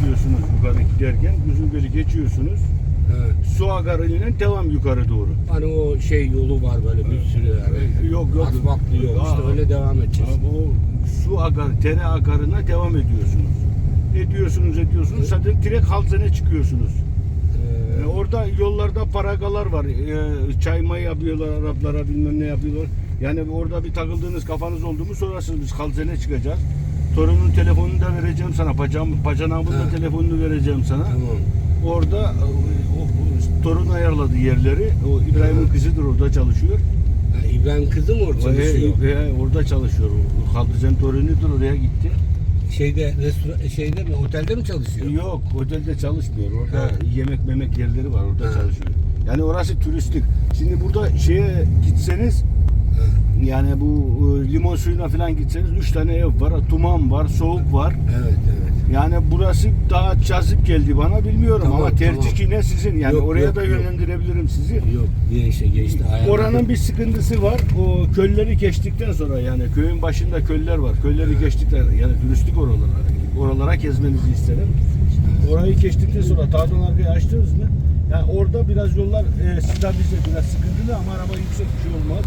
devam ediyorsunuz yukarı giderken. Uzungöl'ü geçiyorsunuz. He. Su akarıyla devam yukarı doğru. Hani o şey yolu var böyle bir sürü yani. Yok yok. Asfaltlı yol işte Aa, öyle devam edeceğiz. Ama o su akarı, tere akarına devam ediyorsunuz. Ediyorsunuz, ediyorsunuz. Zaten direkt Halzen'e çıkıyorsunuz. Ee, Ee, orada yollarda paragalar var. Ee, çayma yapıyorlar Araplara bilmem ne yapıyorlar. Yani orada bir takıldığınız kafanız oldu mu sonrasında biz Halzen'e çıkacağız. Torunun telefonunu da vereceğim sana. Pacam, pacanağımın da telefonunu vereceğim sana. tamam. Orada e, o, o, torun ayarladı yerleri. O İbrahim'in Hı. kızıdır orada çalışıyor. Ha, İbrahim kızı mı orada çalışıyor? Ve, ve orada çalışıyor. Halzen torunudur oraya gitti. Şeyde restoran şeyde mi otelde mi çalışıyor? Yok otelde çalışmıyor. Orada Ha. yemek memek yerleri var orada Ha. çalışıyor. Yani orası turistik. Şimdi burada şeye gitseniz yani bu e, limon suyuna falan gitseniz 3 tane ev var. Tuman var, soğuk var. evet evet. Yani burası daha cazip geldi bana bilmiyorum Tamam, ama tercih tamam. yine sizin. Yani Yok, oraya yok, da yok. yönlendirebilirim sizi. Yok geçti geçti. Oranın bir sıkıntısı var. O kölleri geçtikten sonra yani köyün başında köller var. Kölleri geçtikten yani turistik oralara oralara gezmenizi isterim. Orayı geçtikten sonra dağdan arkaya açtınız mı? Yani orada biraz yollar e, stabilize biraz sıkıntılı ama araba yüksek bir şey olmaz.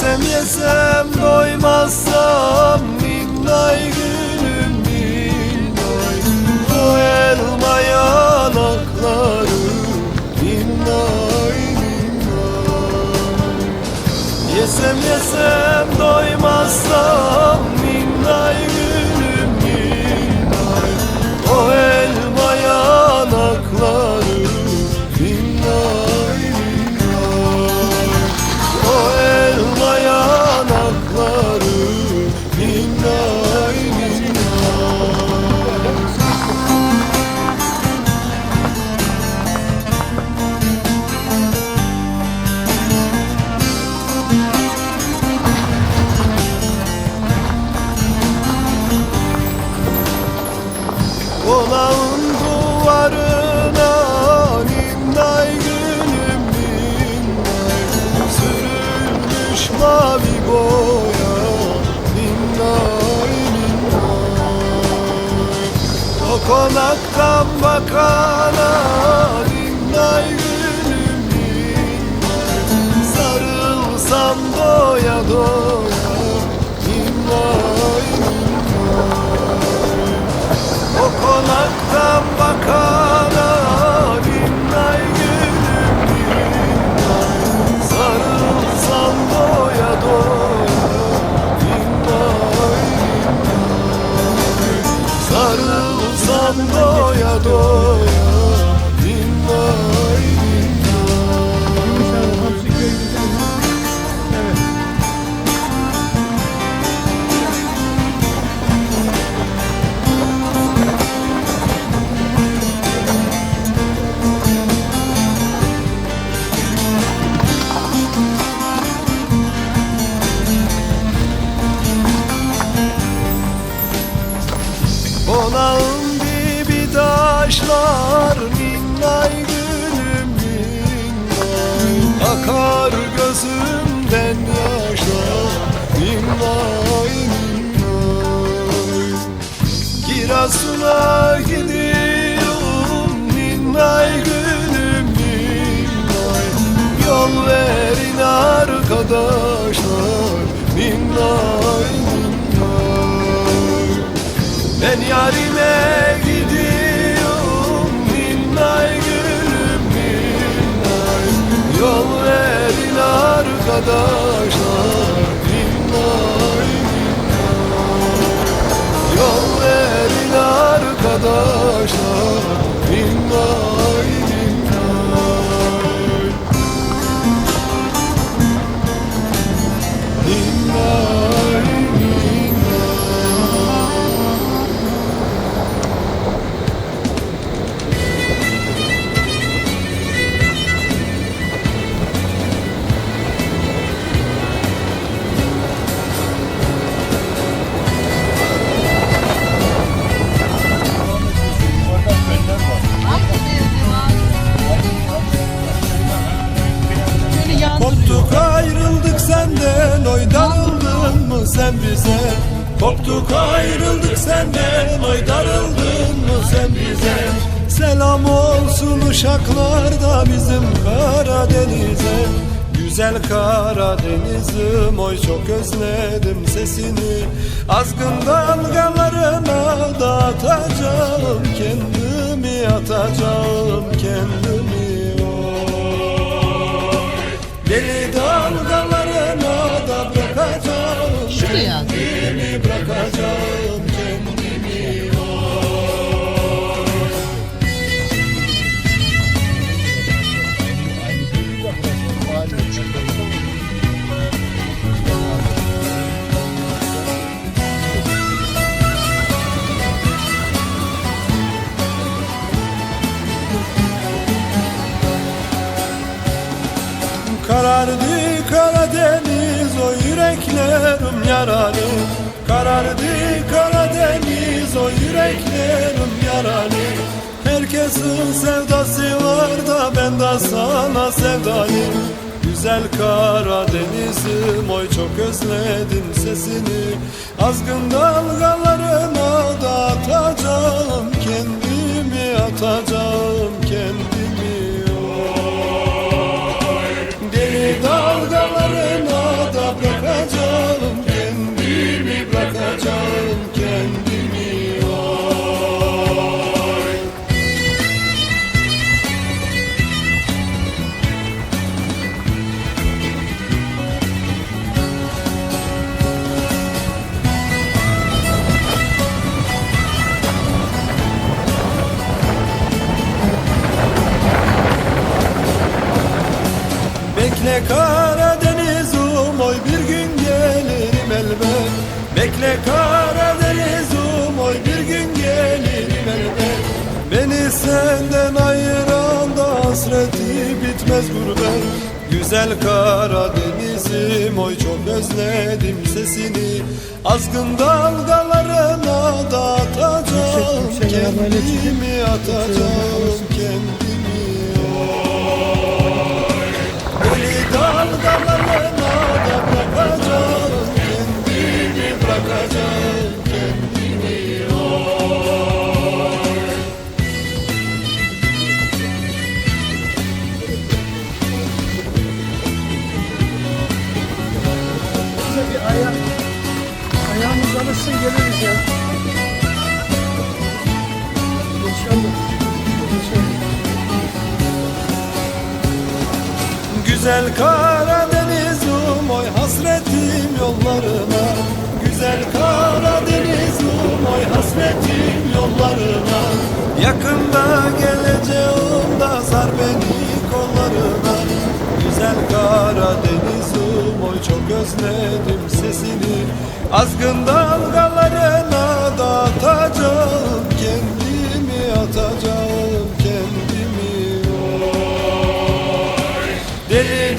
Yesem yesem doymazsam Ninnay gülüm ninnay O elma yanakları Ninnay ninnay Yesem yesem doymazsam mavi boya Ninnay ninnay O konaktan bakana Ninnay gülüm ninnay Sarılsam doya doya Ninnay ninnay o konaktan bakana doya taşlar Ninnay gülüm ninnay Akar gözümden yaşlar Ninnay ninnay Giresun'a gidiyorum Ninnay gülüm ninnay Yol verin arkadaşlar Ninnay ninnay ben yarime gidiyorum arkadaşlar ninnay Yol verin arkadaşlar Selam olsun uşaklarda bizim Karadeniz'e. Güzel Karadeniz'im oy çok özledim sesini. Azgın dalgalarına da atacağım kendimi atacağım kendimi. Oy. Deli dalgalarına Karardı Karadeniz o yüreklerim yaralı Karardı Karadeniz o yüreklerim yaralı Herkesin sevdası var da ben de sana sevdalıyım Güzel Karadeniz'im oy çok özledim sesini. Azgın dalgalarına Bekle Karadeniz'im oy bir gün gelirim elbet. Bekle Karadeniz'im oy bir gün gelirim elbet. Beni senden ayıran da hasreti bitmez gurbet. Güzel Karadeniz'im oy çok özledim sesini. Azgın dalgalarına da atacağım Kendimi atacağım kendimi Deli dalgalarına da bırakacağım Kendimi bırakacağım kendimi oy Bize bir geliriz ya. Güzel Karadeniz'im oy Deli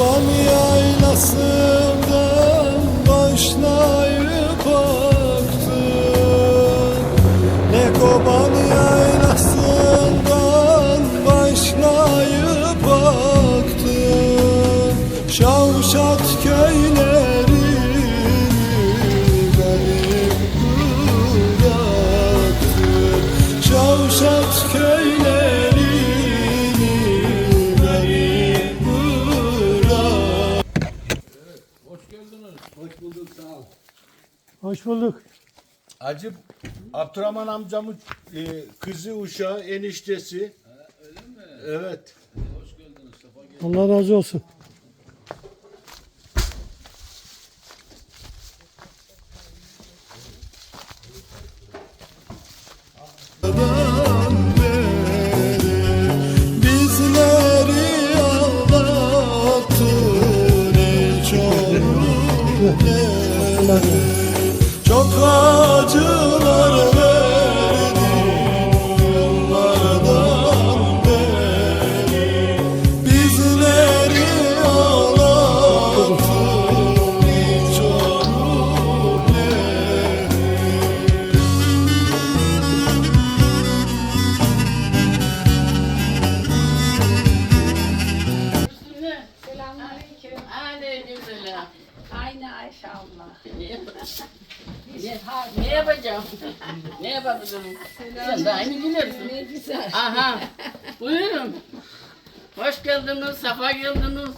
Ne koban Hacı Abdurrahman amcamın e, kızı, uşağı, eniştesi. Ha, öyle mi? Evet. Hoş geldiniz. Allah razı olsun. Bizleri ağlattın. Çok acılar ne yapacağım? ne yapabilirim? Sen aynı gülersin. Ne güzel. Aha. Buyurun. Hoş geldiniz, safa geldiniz.